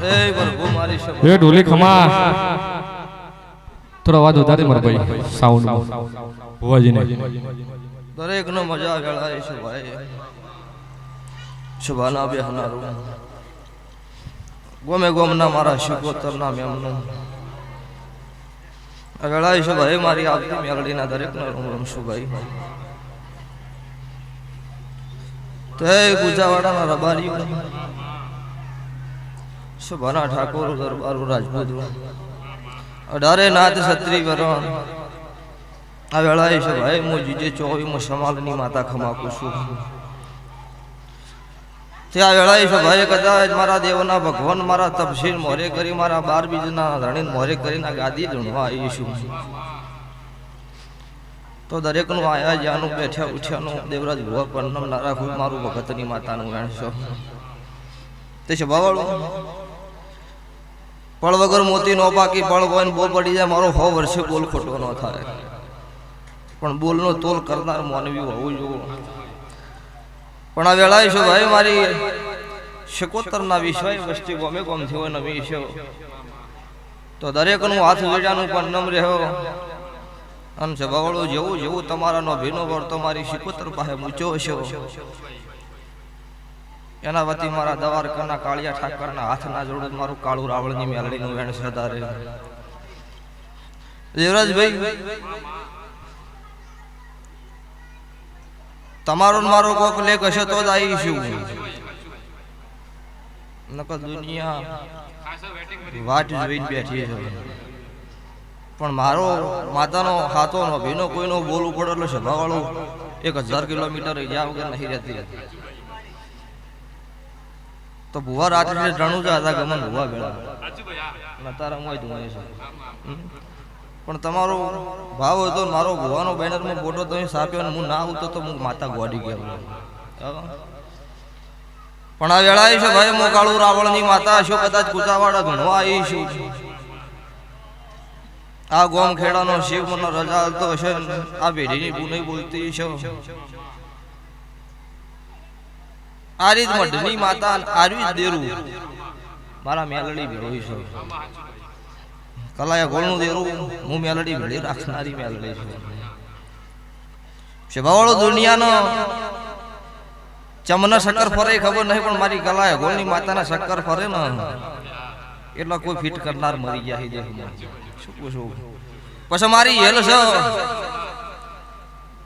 એ ઢોલી ખમા. થોડો અવાજ વધારે મારો ભાઈ સાઉન્ડ ભુવાજીને. દરેક નો મજા વેળાય છે ભાઈ. શુભાના બેહનારું ગોમે ગોમના મારા શિકોતરના મેમનું. વેળાય છે ભાઈ મારી આવતી મેલડીના દરેકનો રૂમ રૂમ છું ભાઈ તે ગુજાવાડાના રબારીઓ. શુભાના ઠાકોર દરબારો રાજપૂત. અઢારે નાથ છત્રી વરણ આ વેળાએ છે ભાઈ હું જીજે ચોવીમાં સમાલની માતા ખમાકું છું તે આ વેળાએ છે ભાઈ કદાચ મારા દેવના ભગવાન મારા તપશીલ મોરે કરી મારા બાર બીજના ધણીને મોરે કરીને ગાદી ધૂણવા આવીશું. તો દરેકનું આયા જ્યાંનું બેઠ્યા ઉઠ્યાનું દેવરાજ ભુવા પરનમ ના રાખું મારું ભગતની માતાનું ગણશો તે છે બાવાળું પળ વગર મોતી નો પાકી, પળ હોય બોલ પડી જાય, મારો હો વર્ષે બોલ ખોટો ન થાય. પણ બોલનો તોલ કરનાર માનવી હોવું જોઈએ. પણ આ વેળાએ શું ભાઈ, મારી શકોતરના વિષય વસ્તી ગમે ગમ થયો નવી છે. તો દરેકનું હાથ વેડાનું પણ નમ રહ્યો અને સભાવાળું જેવું જેવું તમારાનો ભીનો વર્તો મારી શિકોતર પાસે મૂચ્યો છે એના વતી મારા દવારકરના કાળિયા ઠાકરના હાથના જોડે મારું કાળું રાવળની મેલડીનું વેણ સદારે દેવરાજભાઈ, તમારો મારો કોક લેખ હશે તો જ આવીશું. નકર દુનિયા વાટ જોઈને બેઠી છે. પણ મારો માતાનો હાથો નો ભીનો કોઈનો બોલવું પડે એટલે સભાવાળું એક હજાર કિલોમીટર જ્યાં વગર નહીં રહેતી. તો ભુવા રાત્રે રણું જ હતા ગમન ભુવા ભેળા. નતારા મોય ધુમાય છે. પણ તમારો ભાવ હતો મારો ભુવાનો બેનરમાં ફોટો તમે સાપ્યો ને હું ના આવતો તો હું માતા ગોડી ગયો. પણ આ વેળાએ છે ભાઈ હું કાળું રાવણની માતા હશો કદાચ કુચાવાડા ઘણો આવી છું. આ ગોમ ખેડાનો શિવ મને રજા આવતો હશે આ પેઢીની નહીં બોલતી છે આ રીત મઢની માતા આરવી જ દેરું. મારા મેલડી ભેળવી છે. કલાયા ગોળનું દેરું હું મેલડી ભેળી રાખનારી મેલડી છે. શેભાવાળો દુનિયાનો ચમના શક્કર ફરે ખબર નહીં પણ મારી કલાએ ગોળની માતાના શક્કર ફરે ને. એટલો કોઈ ફિટ કરનાર મરી ગયા છે શું પૂછું? પછી મારી હેલ છે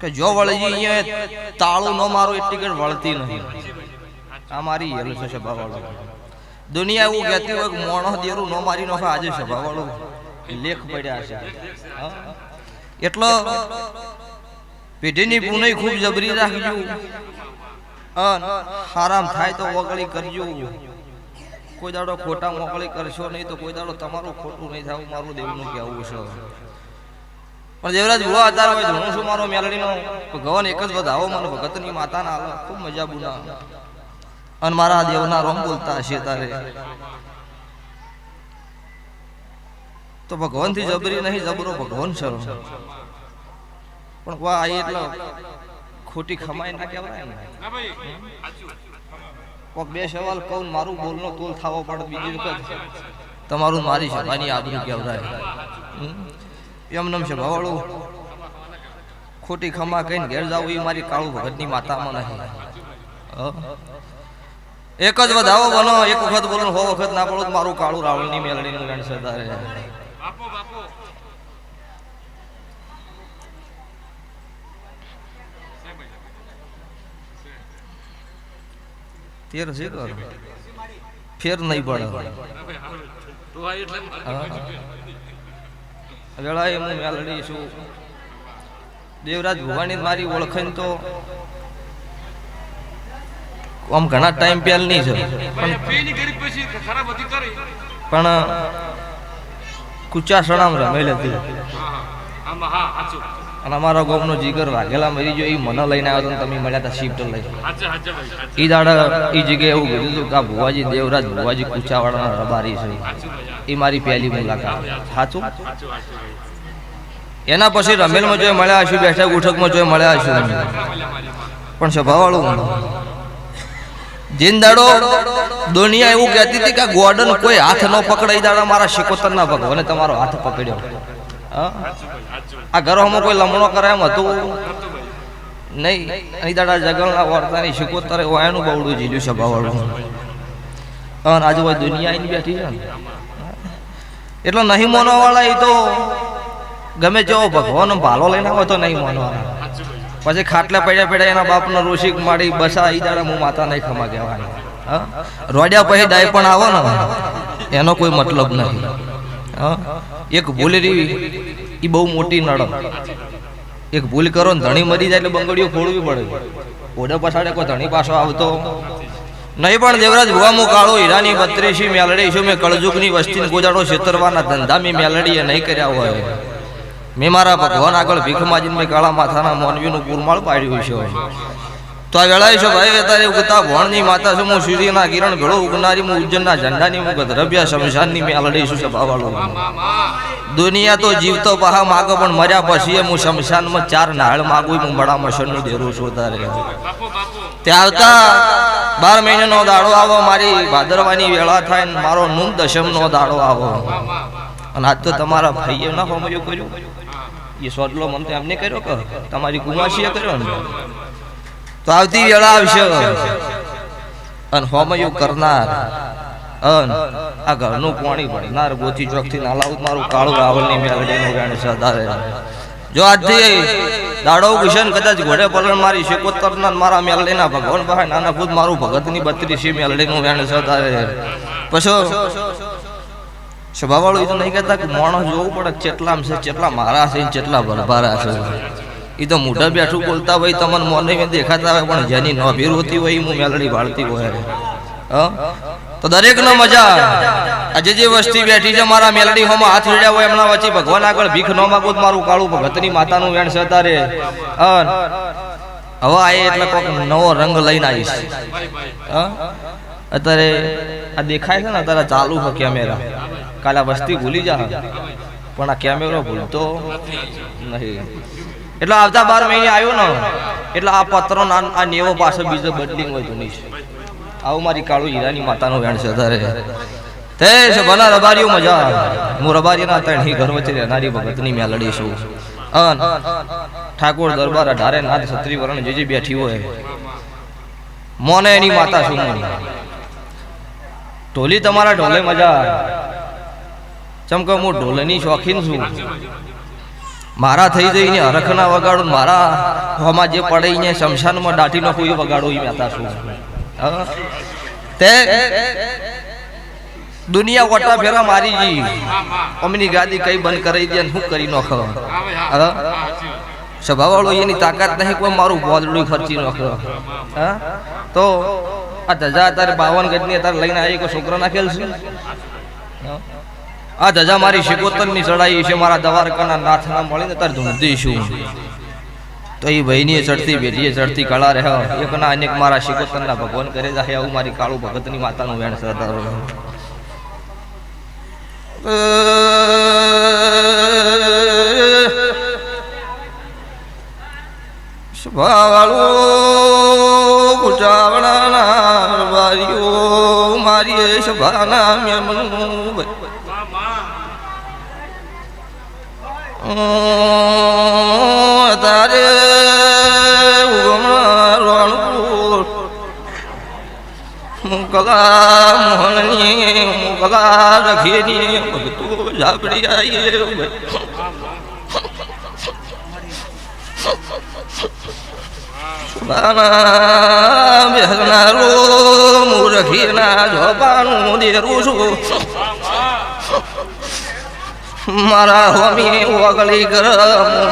કે જો વળજી અહીંયા તાળું ન મારો એ ટિકિટ વળતી નહીં. આ મારી હેલ છે સભાવાળો. દુનિયા એવું કહેતી હોય કે મોણો દેરું નો મારી નો આજે સભાવાળો લેખ પડ્યા છે. હા? એટલો પેઢીની પુનઈ ખૂબ જબરી રાખજો. હારામ થાય તો વગળી કરજો. કોઈ દાડો ખોટા મોકળી કરશો નહીં તો કોઈ દાડો તમારું ખોટું નહીં થાય મારું દેવનું કહેવું છે. પણ દેવરાજ ભુવા અત્યારે હોય હું શું મારો મેલડીનો? ભગવાન એક જ વધાવો મને ભગતની માતાના હાલો ખૂબ મજા બુના. અને મારા દેવના રોમ બોલતા હશે તારે. તો ભગવાનથી જબરી નહીં જબરો ભગવાન છે પણ વાહ આ એટલે ખોટી ખમાઈ ના કહેવાય ને. કોક બે સવાલ કહું મારું બોલનો તોલ થાવો પડે બીજી વખત. તમારું મારી સભાની આબરૂ કહેવાય. એમ નમ છે ભવાળું ખોટી ખમા કહીને ઘેર જાવ એ મારી કાળું ભગતની માતામાં નહીં? એક જ વધાવો બનો એક વખત બોલો હો વખત ના બોલો મારું કાળું રાવણની મેલડીનું ગણ સરદારે. તેર છે ફેર નહીં પડે. વેળાએ હું મેલડી છું. દેવરાજ ભુવાની મારી ઓળખાણ તો આમ ઘણા ટાઈમ પહેલની છે. પણ કુચા સણામ રમેલ હતી અને અમારા ગામનો જીગર વાઘેલા મરી ગયો એ મને લઈને આવ્યો હતો તમે મળ્યા હતા શિફ્ટ લઈ. એ દાડા એ જગ્યાએ એવું કીધું હતું કે આ ભુવાજી દેવરાજ ભુવાજી કુચાવાડાના રબારી છે. એ મારી પહેલી મુલાકાત. સાચું એના પછી રમેલમાં જોઈ મળ્યા હશું બેઠક ઉઠકમાં જોઈ મળ્યા હશું. પણ સ્વભાવવાળું જીન દાડો દુનિયા એવું કહેતી હતી કે ગોર્ડન કોઈ હાથ ન પકડાઈ દાડા મારા શિકોતરના ભગવાને તમારો હાથ પકડ્યો? આ ઘરોમાં કોઈ લમણો કરે એમ હતું? નહીં. અહીં દાડા જગલના વર્તાની શિકોતરે એનું બવડું જીલ્યું છે ભાવડું અને આજુબાજુ દુનિયા આઈને બેઠી છે ને. એટલે નહીં માનવાવાળા એ તો ગમે તેવો ભગવાન ભાલો લઈને આવે તો નહીં માનવાના પછી ખાટલા પડ્યા પડ્યા એના બાપનો ઋષિક માડી બસા આવી દાડા હું માતા નહીં ખમા કહેવાની. રોડ્યા પછી ડાય પણ આવો ને એનો કોઈ મતલબ નહીં. હા? એક ભૂલ રહી એ બહુ મોટી નડમ. એક ભૂલ કરો ને ધણી મરી જાય એટલે બંગડીઓ ફોડવી પડે. ઓડે પછાડે કોઈ ધણી પાછો આવતો. નહીં પણ દેવરાજ ભુવામો કાળો હીરાની બત્રીસી મેલડી છું મેં કળજુકની વસ્તીને ગોજાડો છેતરવાના ધંધા મેં મેલડીએ નહીં કર્યા હોય. મેં મારા ભગવાન આગળ ભીખ માજીને મેં કાળા માથાના મોનવીનું પુરમાળ પાડ્યું છે. તો આ વેળાએ છે ભાઈ અત્યારે ઉગતા ભણની માતા છું, હું સૂર્યના કિરણ ઘડો ઉગનારી, હું ઉજ્જનના ઝંડાની, હું ગધરભ્યા શમશાનની મેં લડી છું સભાવાળો દુનિયા તો જીવતો પહા માગો, પણ મર્યા પછી હું શમશાનમાં ચાર નાળ માગું, હું બડા મશનનું દેરું છું. તારે ત્યાં આવતા બાર મહિનાનો દાડો આવો, મારી ભાદરવાની વેળા થાય મારો નું દશમનો દાડો આવો. અને આજ તો તમારા ભાઈએ ના હોમયો કર્યું. એ સોટલો મન તો એમને કર્યો કે તમારી કુમાસીએ કર્યો ને. તો આવતી વેળા આવશે. અને હોમયું કરનાર. અન આ ઘરનું પાણી ભણનાર ગોથી ચોકથી નાલાઉત મારું કાળું રાવલની મેલડીનું વેણ સદારે જો આજથી દાડો કિશન કદાચ ઘોડે પલણ મારી શેકોતરના મારા મેલડીના ભગવાન ભાઈ નાના ખુદ મારું ભગતની બત્રીસી મેલડીનું વેણ સદારે પછી સ્વભાવવાળું એ તો નહીં કહેતા કે માણસ જોવું પડે ચેટલામ છે, ચેટલા મારા છે ને ચેટલા ભરભારા છે. એ તો મોઢા બેઠું બોલતા હોય, તમને મોને મેં દેખાતા હોય, પણ જેની નોભીર હોતી હોય એ હું મેલડી વાળતી હોય? તો દરેક નો મજા. આજે જે વસ્તી બેઠી છે, મારા મેલડી હોમાં હાથ જોડ્યા હોય, એમના વચ્ચે ભગવાન આગળ ભીખ ન માગો મારું કાળું ભગતની માતાનું વેણ સતારે અન હવે આ એટલે કોઈક નવો રંગ લઈને આવીશ? અત્યારે આ દેખાય છે ને, અત્યારે ચાલુ છે કેમેરા કાલે વસ્તી ભૂલી જા. પણ આ કેમેરો ભૂલતો નહીં. એટલે આવતા બાર મહિને આવ્યો ને, એટલે આ પત્રો આ નેવો પાસે બીજો બદલિંગ હોય તો નહીં આવું મારી કાળુ હીરાની માતાનો વેણ છે તારે તે છે, ભલા રબારીઓ મજા હું રબારીના ત્રણ ઘર વચ્ચે રહેનારી ભગતની મેલડી છું. અન ઠાકોર દરબાર અઢારે નાથ છત્રી વરણ જે જે બેઠી હોય, મોને એની માતા શું ઢોલી તમારા ઢોલે મજા ચમકે હું ઢોલની શોખીન છું. મારા થઈ જઈને હરખના વગાડું મારા હોમાં જે પડે ને શમશાનમાં દાટી નાખું એ વગાડો એ મેતા છું હા? તે દુનિયા વટા ફેરા મારી જી અમની ગાદી કઈ બંધ કરી દે હું કરી નાખો? સ્વભાવવાળો એની તાકાત નહીં કોઈ મારું બોદડું ખર્ચી નાખો હા? તો આ ધજા તારે બાવન ગજની તારે લઈને આવી કોઈ છોકરો નાખેલ છે? આ ધજા મારી શિકોતરની ચડાઈ છે, મારા દ્વારકાના નાથના મળીને તાર ધૂંધીશું તો એ ભાઈની ચડતી બેટીએ ચડતી કળા રહે. એકના અનેક મારા શિકોતરના ભગવાન કરે જાય આવું મારી કાળુ ભગતની માતાનું વેણ સરદાર સભાવાળો કુટાવણાના વારીઓ મારી સભાના મેમનું તારે રણપુર મુકલા મોહનની મુકલા રખીની બધું ઝાપડી આવીએ મૂરખીના જોપાનું દેરું છું. મારા હોમી ઓગળી કર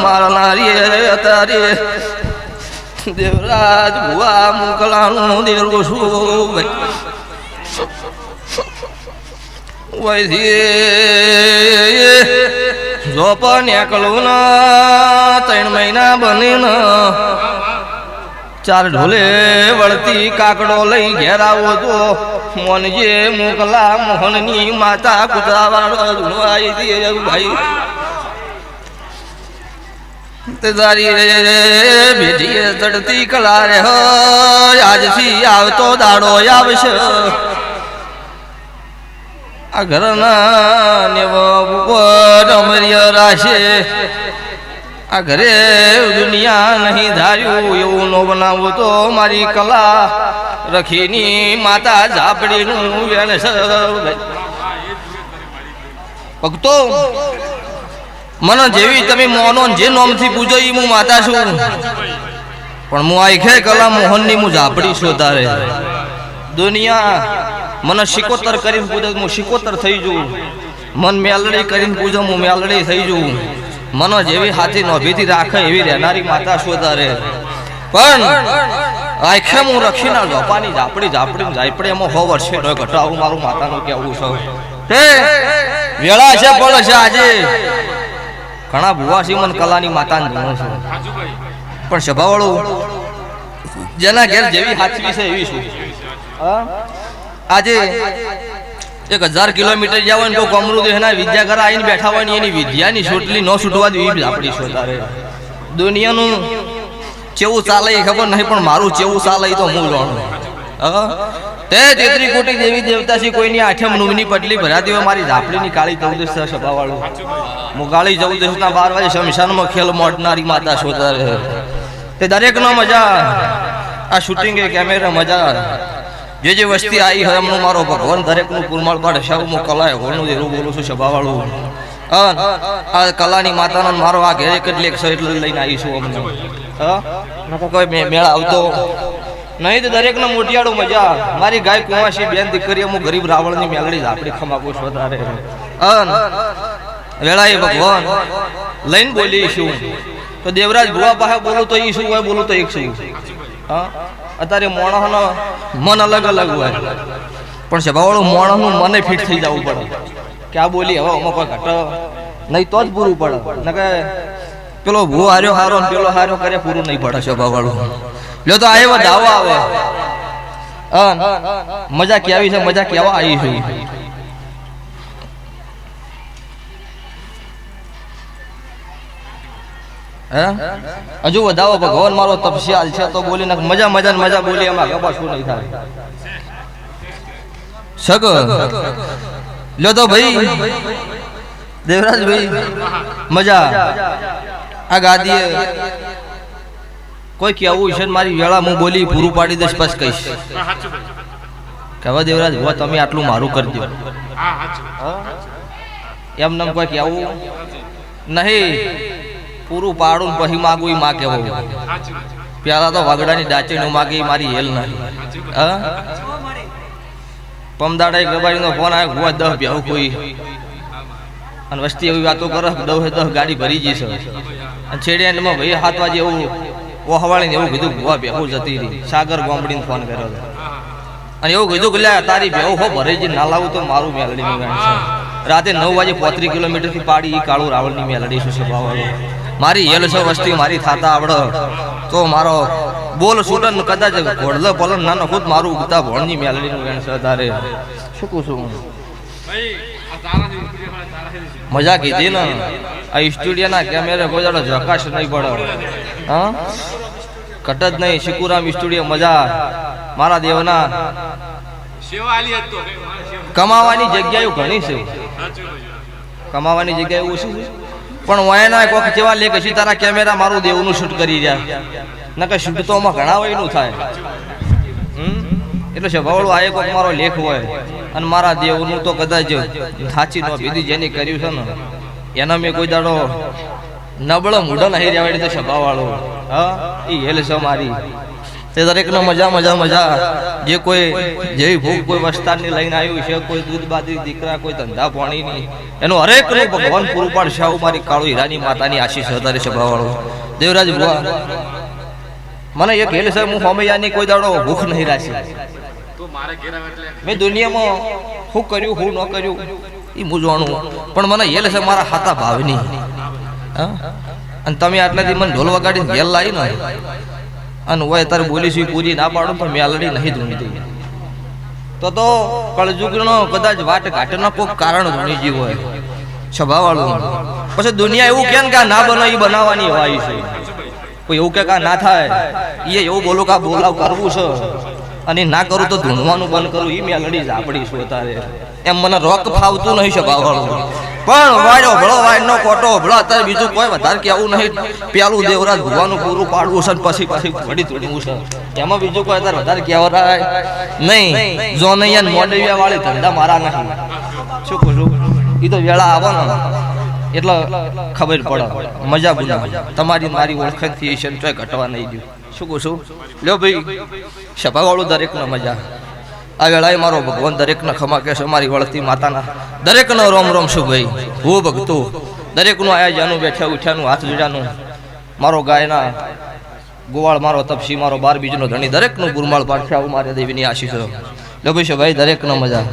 મારા નારીએ તારે. દેવરાજ ભુવા મોકલાનું દેરું છું જો પણ એકલું ના, ત્રણ મહિના બની ચાર ઢોલે વળતી કાકડો લઈ ઘેરાવો તો મોનજે મોકલા મોહનની માતા કુતરાવાળો આવી દે ભાઈ તારી રે બેટીએ ચડતી કલા રે આજથી આવતો દાડો આવશે. આ ઘરના નેવા અમર્ય રાશે આ ઘરે દુનિયા નહીં ધાર્યું, એવું નો બનાવું તો મારી કલા રખીની માતા ઝાપડીનું ભક્તો, મને જેવી તમે મોનો જે નોમથી પૂજો એ હું માતા છું. પણ હું આખે કલા મોહનની હું ઝાપડી છું તારે દુનિયા મને શિકોતર કરીને પૂજો, હું શિકોતર થઈ જઉં મન મેલડી કરીને પૂજો, હું મેલડી થઈ જઉં મને જેવી હાથી નોભીથી રાખે એવી રહેનારી માતા શોધારે. પણ આખે હું રખીના જોપાની ઝાપડી ઝાપડી ઝાપડી એમાં હો વર્ષે નો ઘટાવું મારું માતાનું કેવું છે. તે વેળા છે પણ છે આજે. ઘણા ભુવા છે કલાની માતાને જાણું છું. પણ સભાવાળું જેના ઘેર જેવી હાચવી છે એવી શું આજે એક હજાર કિલોમીટર જાવ ને કોઈ કમરું તો એના વિદ્યા ઘર આવીને બેઠા હોય ને એની વિદ્યાની છોટલી ન છૂટવા દેવી આપણી શોધારે દુનિયાનું કેવું ચાલે એ ખબર નહીં, પણ મારું કેવું ચાલે તો હું જાણું? તે તેત્રી કોટી દેવી દેવતા છે કોઈની આઠમ નુમની પટલી ભરાતી હોય મારી ઝાપડીની કાળી ચૌદશ સભાવાળું હું કાળી ચૌદશ ના બાર વાગે શમશાનમાં ખેલ મોડનારી માતા શોધા તે દરેકનો મજા. આ શૂટિંગ કેમેરા મજા. જે જે વસ્તી આવી હોય એમનું મારો ભગવાન દરેકનું પુરમાળ પાડે હું કલાએ હોળનું એવું બોલું છું, સભાવાળું આ કલાની માતાનો મારો આ ઘેરે કેટલીક છે એટલે લઈને આવીશું અમને. હા? કોઈ મેળા આવતો. નહીં તો દરેકને મોટિયાળું મજા મારી ગાય કુંવાસી બેન દીકરી હું ગરીબ રાવણની મેલડી આપણી ખમાકું છું વધારે. અન વેળાએ ભગવાન લઈને બોલી શું તો દેવરાજ ભુવા પાસે બોલું તો ઈ શું હોય, બોલું તો એક શું. હા? અત્યારે મોણસનો મન અલગ અલગ હોય. પણ સ્વભાવવાળું મોણસનું મને ફિટ થઈ જવું પડે. કે આ બોલી હવે આમાં કોઈ ઘટ. નહીં તો જ પૂરું પડે. નકે પેલો ભૂ હાર્યો હારો ને પેલો હાર્યો કરે પૂરું નહીં પડે સ્વભાવવાળું લ્યો તો આવ્યો દાવો આવે. મજા કેવી છે? મજા કેવા આવી છે? હજુ વધાવો ભગવાન મારો તપસ્યાલ છે તો બોલી નાખ મજા મજા મજા બોલી એમાં ગબા શું નહીં થાય. સગ લ્યો તો ભાઈ. દેવરાજ ભાઈ મજા. આ ગાદીએ. કોઈ કેવું છે ને મારી વેળા હું બોલી પૂરું પાડી દઈશ બસ કહીશ. કહેવા દેવરાજ હોવા તમે આટલું મારું કરી દો એમ નમ કોઈ કેવું નહીં. પૂરું પાડું પછી માગું એ માં કેવું પેલા તો વાગડાની ડાચીનું માગે મારી હેલ હા? પમદાડા એક રબારીનો ફોન આવ્યો ભુવા, દહ બેહું કોઈ. અને વસ્તી એવી વાતો કરે દવ દહ દહ ગાડી ભરી જઈશ. અને છેડે એમાં ભાઈ સાત વાગે એવું ઓહવાળીને એવું કીધું, ભુવા બેહુ જતી રહી. સાગર ગોમડીને ફોન કર્યો અને એવું કીધું કે તારી બેહુ હો, ભરે જે ના લાવું તો મારું મેલડી છે. રાતે નવ વાગે પોત્રીસ કિલોમીટરથી પાડી એ કાળું રાવળની મેલડી શું છે ભાવવાળો મારી યલસો વસ્તી, મારી થાતા આવડે. તો મારો બોલ સુરન કદાચ ઘોડલો પલન નાનો ખુદ મારું ઉગતા ભણની મેલડીનું ગાણ છે તારે શું કહું છું? મજા કીધી ને. આ સ્ટુડિયોના કેમેરે ગોજાડો ઝકાશ નહીં પડે. હા? કટ જ નહીં શિકુરામ સ્ટુડિયો, મજા. મારા દેવના. કમાવાની જગ્યાઓ ઘણી છે. કમાવાની જગ્યાએ ઓછી છે. પણ વાયના કોક જેવા લે કે તારા કેમેરા મારું દેવનું શૂટ કરી રહ્યા. નકર શૂટ તો આમાં ઘણા વયનું થાય? એટલે સ્વભાવળું આ કોક મારો લેખ હોય અને મારા દેવનું તો કદાચ સાચી નો બીજી જેને કર્યું છે ને, એના મેં કોઈ દાડો નબળો મૂઢો નહીં રહેવાડી તો સ્વભાવવાળો હા એ હેલ છે મારી. તે દરેકનો મજા મજા મજા. જે કોઈ જેવી ભૂખ કોઈ વસ્તારની લઈને આવ્યું છે, કોઈ દૂધ બાદી દીકરા, કોઈ ધંધા પાણીની, એનું હરેકનું ભગવાન પૂરું પાડશે. આવું મારી કાળુ હીરાની માતાની આશીષ વધારે સ્વભાવવાળો દેવરાજ ભુવા મને એક હેલ સાહેબ, હું હોમૈયાની કોઈ દાડો ભૂખ નહીં રાખી. મેં દુનિયામાં શું કર્યું શું ન કર્યું એ હું જાણું. પણ મને હેલ સાહેબ મારા હાથા ભાવની હા? અને તમે આટલાથી મને ઢોલ વગાડીને ઘેર લાવી ને અને હોય તારે બોલી ઈ પૂરી ના પાડું પણ મેલડી નહીં ધૂણી તો તો કળજુગનો કદાચ વાટ ઘાટના કોઈ કારણ ધૂણી જીવ હોય. સ્વભાવવાળું પછી દુનિયા એવું કે ને કે ના બનો એ બનાવવાની હોય છે. કોઈ એવું કે કા ના થાય. એ એવું બોલો કા બોલાવ કરવું છે. અને ના કરું તો ધૂણવાનું બંધ કરું. એ મેલડી આપણી શું તારે એમ મને રોક ફાવતું નહીં સ્વભાવવાળું. પણ વાળો ભળો વાય નો કોટો ભળો, અત્યારે બીજું કોઈ વધારે કહેવું નહીં. પેલું દેવરાજ ભગવાનનું પૂરું પાડવું છે પછી પછી વળી તોડવું છે. એમાં બીજું કોઈ અત્યારે વધારે કહેવરાય નહીં. જોનૈયા ને મોડવિયા વાળી ધંધા મારા નહીં. શું કહું એ તો વેળા આવવાના એટલે ખબર પડે. મજા બુજા તમારી મારી ને તોય ઘટવા નહીં દઉં. શું કહું છું લ્યો ભાઈ, સભાવાળું દરેકને મજા. આ વેળાએ મારો ભગવાન દરેકને ખમા કહેશે, મારી વળતી માતાના. દરેકનો રોમ રોમ શું ભાઈ? હું ભગતો દરેકનું આયા જાનું બેઠા ઉઠ્યાનું, હાથ જોડાનું. મારો ગાયના ગોવાળ, મારો તપસી, મારો બાર બીજનો ધણી, દરેકનું ગુરમાળ પાડશે આવું મારે દેવીની આશીષો. લો ભાઈ દરેકનો મજા.